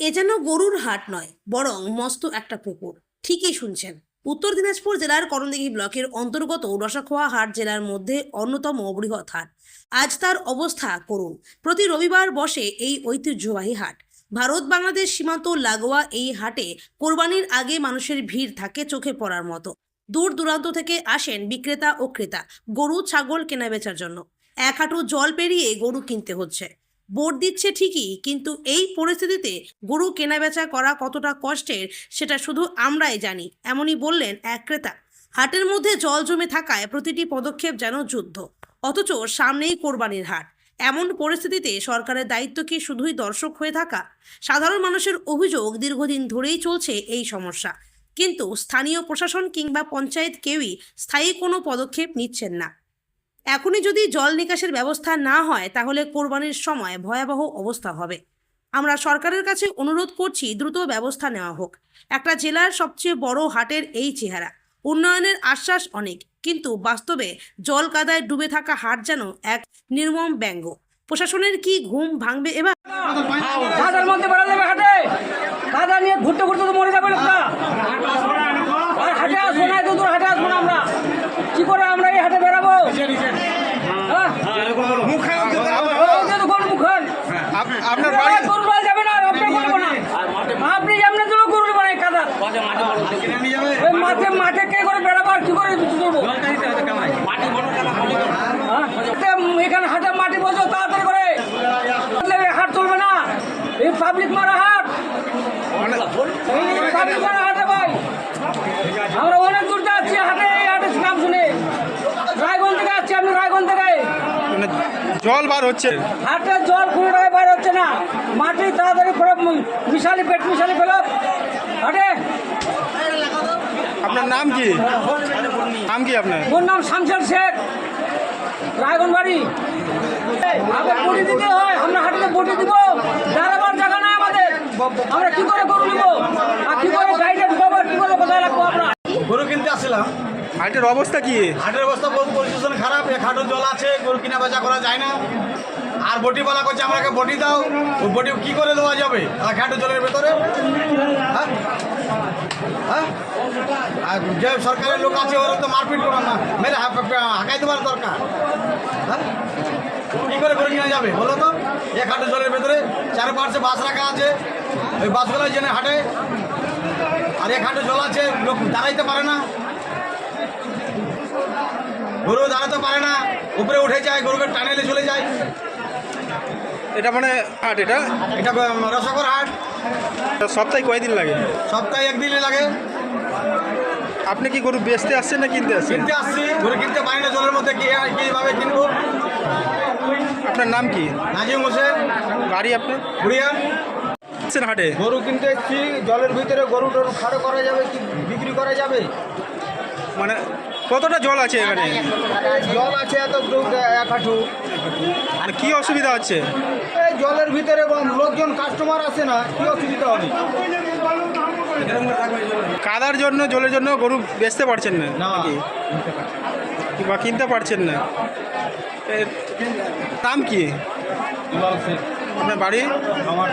এ যেন গরুর হাট নয়, বরং মস্ত একটা পুকুর। ঠিকই শুনছেন। উত্তর দিনাজপুর জেলার করণদিঘি ব্লকের অন্তর্গত রসাখোয়া হাট জেলার মধ্যে অন্যতম বৃহৎ হাট। আজ তার অবস্থা করুন। প্রতি রবিবার বসে এই ঐতিহ্যবাহী হাট। ভারত, বাংলাদেশ সীমান্ত লাগোয়া এই হাটে কোরবানির আগে মানুষের ভিড় থাকে চোখে পড়ার মতো। দূর দূরান্ত থেকে আসেন বিক্রেতা ও ক্রেতা। গরু, ছাগল কেনাবেচার জন্য। এক হাঁটু জল পেরিয়ে গরু কিনতে হচ্ছে। বোর্ড দিচ্ছে ঠিকই, কিন্তু এই পরিস্থিতিতে গরু কেনাবেচা করা কতটা কষ্টের সেটা শুধু আমরাই জানি, এমনই বললেন এক ক্রেতা। হাটের মধ্যে জল জমে থাকায় প্রতিটি পদক্ষেপ যেন যুদ্ধ, অথচ সামনেই কোরবানির হাট। এমন পরিস্থিতিতে সরকারের দায়িত্ব কি শুধুই দর্শক হয়ে থাকা? সাধারণ মানুষের অভিযোগ দীর্ঘদিন ধরেই চলছে এই সমস্যা, কিন্তু স্থানীয় প্রশাসন কিংবা পঞ্চায়েত কেউই স্থায়ী কোনো পদক্ষেপ নিচ্ছেন না। এখনই যদি জল নিকাশের ব্যবস্থা না হয়, তাহলে কোরবানির সময় ভয়াবহ অবস্থা হবে। আমরা সরকারের কাছে অনুরোধ করছি, দ্রুত ব্যবস্থা নেওয়া হোক। একটা জেলার সবচেয়ে বড় হাটের এই চেহারা। উন্নয়নের আশ্বাস অনেক, কিন্তু বাস্তবে জল কাদায় ডুবে থাকা হাট যেন এক নির্মম ব্যঙ্গ। প্রশাসনের কি ঘুম ভাঙবে এবার? নিয়ে ঘুরতে ঘুরতে মরে যাবে লোকটা আর হাটে আসব না এত দূর হাটে আসব না আমরা কি করে আমরা এই হাটে বেরাবো হ্যাঁ? ওই যে তো গরু মুখান। আপনার যাবে না আর আপনি করব না আপনি যেমন দেবো গরু নেব কাদা। মাঠে মাঠে কে করে বেড়াবো আর কি করে বিক্রি করব হ্যাঁ? এখানে হাটে মাটি বসো তাড়াতাড়ি করে নাহলে এই হাট চলবে না এই পাবলিক মারা হাট এই পাবলিক মারা হাটে ভাই আমরা অনেক দূর যাচ্ছি হাটে এই হাটে নাম শুনে রায়গঞ্জ থেকে আসছি আমি রায়গঞ্জ থেকে মানে জল বার হচ্ছে। হাটে জল কোনো জায়গায় বাইরে হচ্ছে না। মাটি তাড়াতাড়ি করে মিশালি পেট মিশালি ফেলো। হাটে। আপনার নাম কি? নাম কি আপনার? ওর নাম শামশের শেখ। রায়গঞ্জ বাড়ি আগে বটি দিতে হয় আমরা হাটিতে বটি দিব। দাঁড়াবার জায়গা নাই আমাদের। আমরা কি করে গরু নিব আর কি করে গাড়িতে ঢুকাবো আর কি করে কোথায় রাখব আমরা গরু কিনতে আসছিলাম হাটের অবস্থা কি? হাটের অবস্থা পরিস্থিতি খারাপ, এক হাঁটু জল আছে, গরু কিনা বেচা করা যায় না। আর বটি বলা করছে আমাকে বটি দাও বটি কি করে দেওয়া যাবে? এক হাঁটু জলের ভেতরে। হ্যাঁ? হ্যাঁ? আর যে সরকারের লোক আছে, ওরা তো মারপিট করার না। মেরে হাঁকাই দেওয়ার দরকার। হ্যাঁ? কি করে গরু কিনা যাবে, বলো তো? এক হাঁটু জলের ভেতরে, চারপাশে বাস রাখা আছে। ওই বাসগুলো জেনে হাঁটে। আর এক হাঁটু জল আছে, লোক দাঁড়াইতে পারে না। গরু দাঁড়াতে পারে না। উপরে উঠে যায় গরুকে টানেলে চলে যায়। এটা মানে হাট এটা? এটা রসগর হাট সপ্তাহে কয়দিন লাগে? সপ্তাহে একদিনই লাগে। আপনি কি গরু বেচতে আসছেন না কিনতে আসছেন? কিনতে আসছি। গরু কিনতে পারি না জলের মধ্যে কি কীভাবে কিনবো? আপনার নাম কি? নাজিম হোসেন। গাড়ি আপনার? আসছেন হাটে? গরু কিনতে এসছি জলের ভিতরে গরু টরু খাড়ো করা যাবে কি বিক্রি করা যাবে? মানে কতটা জল আছে এখানে? জল আছে এত এক হাঁটু মানে কি অসুবিধা হচ্ছে? এই জলের ভিতরে লোকজন কাস্টমার আসে না কি অসুবিধা হবে? কাদার জন্য জলের জন্য গরু বেচতে পারছেন না? বা কিনতে পারছেন না? নাম কি? আপনার বাড়ি? আমার